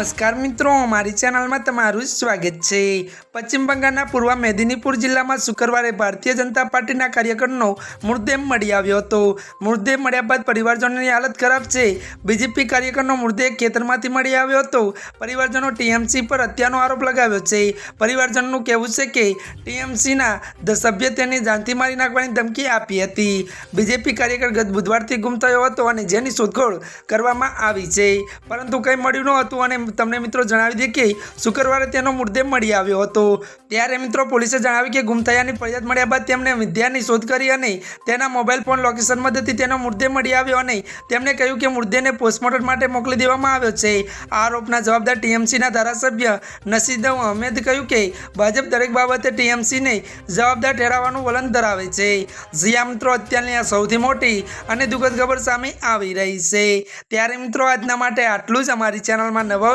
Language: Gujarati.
નમસ્કાર મિત્રો, મારી ચેનલમાં તમારું સ્વાગત છે. પશ્ચિમ બંગાળના પૂર્વ મેદિનીપુર જિલ્લામાં શુક્રવારે ભારતીય જનતા પાર્ટીના કાર્યકરનો મૃતદેહ મળી આવ્યો હતો. મૃતદેહ મળ્યા બાદ પરિવારજનોની હાલત ખરાબ છે. બીજેપી કાર્યકરનો મૃતદેહ ખેતરમાંથી મળી આવ્યો હતો. પરિવારજનો ટીએમસી પર હત્યાનો આરોપ લગાવ્યો છે. પરિવારજનોનું કહેવું છે કે ટીએમસીના સભ્ય તેને જાનથી મારી નાખવાની ધમકી આપી હતી. બીજેપી કાર્યકર ગત બુધવારથી ગુમ થયો હતો અને જેની શોધખોળ કરવામાં આવી છે. પરંતુ કંઈ મળ્યું ન હતું અને તમને મિત્રો જણાવી દઈએ કે શુક્રવારે તેનો મૃતદેહ મળી આવ્યો હતો. ત્યારે મિત્રો પોલીસે જણાવ્યું કે ગુમ થયાની ફરિયાદ મળ્યા બાદ તેમણે વિદ્યાની શોધ કરી અને તેના મોબાઈલ ફોન લોકેશન મદદથી તેનો મૃતદેહ મળી આવ્યો અને તેમણે કહ્યું કે મૃતદેહને પોસ્ટમોર્ટમ માટે મોકલી દેવામાં આવ્યો છે. આરોપના જવાબદાર ટીએમસીના ધારાસભ્ય નસીદ અહમેદ કહ્યું કે ભાજપ દરેક બાબતે ટીએમસીને જવાબદાર ઠેરાવવાનું વલણ ધરાવે છે. જ્યાં મિત્રો અત્યારની આ સૌથી મોટી અને દુઃખદ ખબર સામે આવી રહી છે. ત્યારે મિત્રો આજના માટે આટલું જ. અમારી ચેનલમાં નવા